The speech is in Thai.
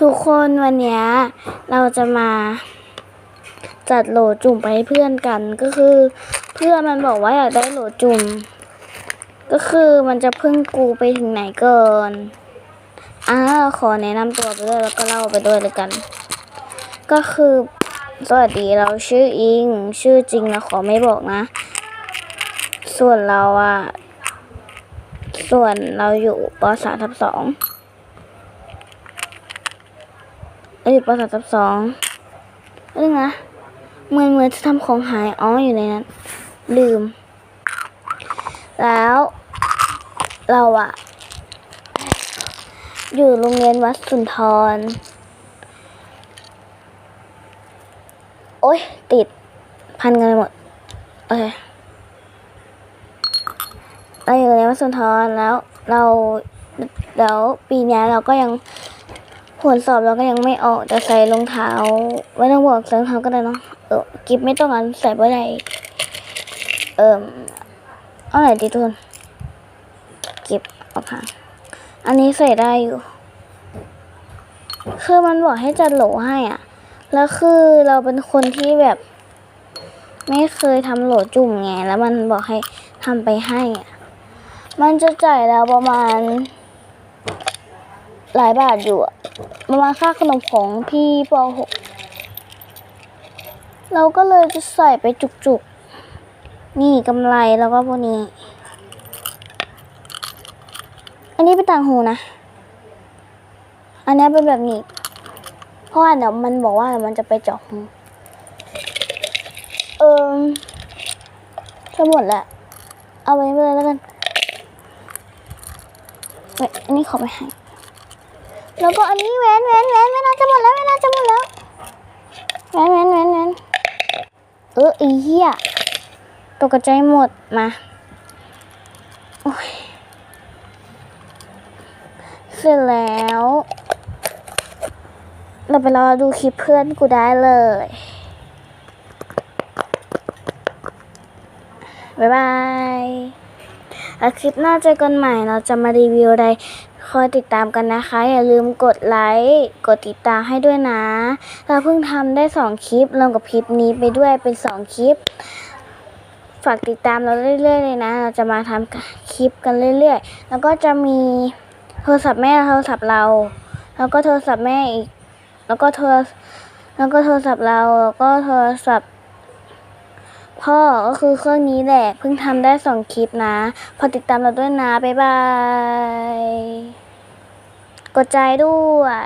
ทุกคนวันนี้เราจะมาจัดโหลจุ่มไปให้เพื่อนกันก็คือ เพื่อนมันบอกว่าอยากได้โหลจุ่ม ก็คือมันจะพึ่งกูไปถึงไหนเกินอ่าขอแนะนำตัวไปด้วยแล้วก็เล่าไปด้วยเลยกัน ก็คือสวัสดีเราชื่ออิง ชื่อจริงเราขอไม่บอกนะ ส่วนเราอะส่วนเราอยู่ปสามทับสอง เราอยู่ปสามทับสองเรื่องนะเหมือนเหมือนจะทำของหายอ๋ออยู่ในนั้น ลืม แล้ว เราอะอยู่โรงเรียนวัดสุนทร โอ๊ยติดพันกันไปหมด โอเคเราอยู่โรงเรียนวัดสุนทรแล้วเราแล้วปีนี้เราก็ยัง ผลสอบเราก็ยังไม่ออกแต่ใส่รองเท้าไม่ต้องบอกใส่รองเท้าก็ได้เนาะเออกิฟไม่ต้องอันใส่ไม่ได้เอิ่มเอาไหนดีทุกคนกิฟเอาผ่านอันนี้ใส่ได้อยู่ คือมันบอกให้จัดโหลให้อะ แล้วคือเราเป็นคนที่แบบ ไม่เคยทำโหลจุ่มไง แล้วมันบอกให้ทำไปให้อะ มันจะจ่ายเราประมาณหลายบาทอยู่อะ ประมาณค่าขนมของพี่ป .6 เราก็เลยจะใส่ไปจุกๆ นี่กำไรแล้วก็พวกนี้ อันนี้เป็นต่างหูนะ อันนี้เป็นแบบนี้ เพราะว่าเดี๋ยวมันบอกว่ามันจะไปเจาะหู เออจะหมดแหละ เอาไว้ไปเลยแล้วกันเว้ยอันนี้ขอไปให้ แล้วก็อันนี้แหวนแหวนแหวนเวลาจะหมดแล้วเวลาจะหมดแล้วแหวนแหวนแหวนแหวนเออไอีเหี้ยตกใจหมดมาโอ้ยเสร็จแล้ว เราไปรอดูคลิปเพื่อนกูได้เลย บ๊ายบายคลิปหน้าเจอกันใหม่เราจะมารีวิวอะไร คอยติดตามกันนะคะ อย่าลืมกดไลค์กดติดตามให้ด้วยนะ เราเพิ่งทำได้สองคลิปรวมกับคลิปนี้ไปด้วยเป็นสองคลิป ฝากติดตามเราเรื่อยๆเลยนะ เราจะมาทำคลิปกันเรื่อยๆ แล้วก็จะมีโทรศัพท์แม่โทรศัพท์เรา แล้วก็โทรศัพท์แม่อีก แล้วก็โทรแล้วก็โทรศัพท์เราแล้วก็โทรศัพท์ พ่อก็คือเครื่องนี้แหละ เพิ่งทำได้สองคลิปนะ พอติดตามเราด้วยนะ บ๊ายบาย กดใจด้วย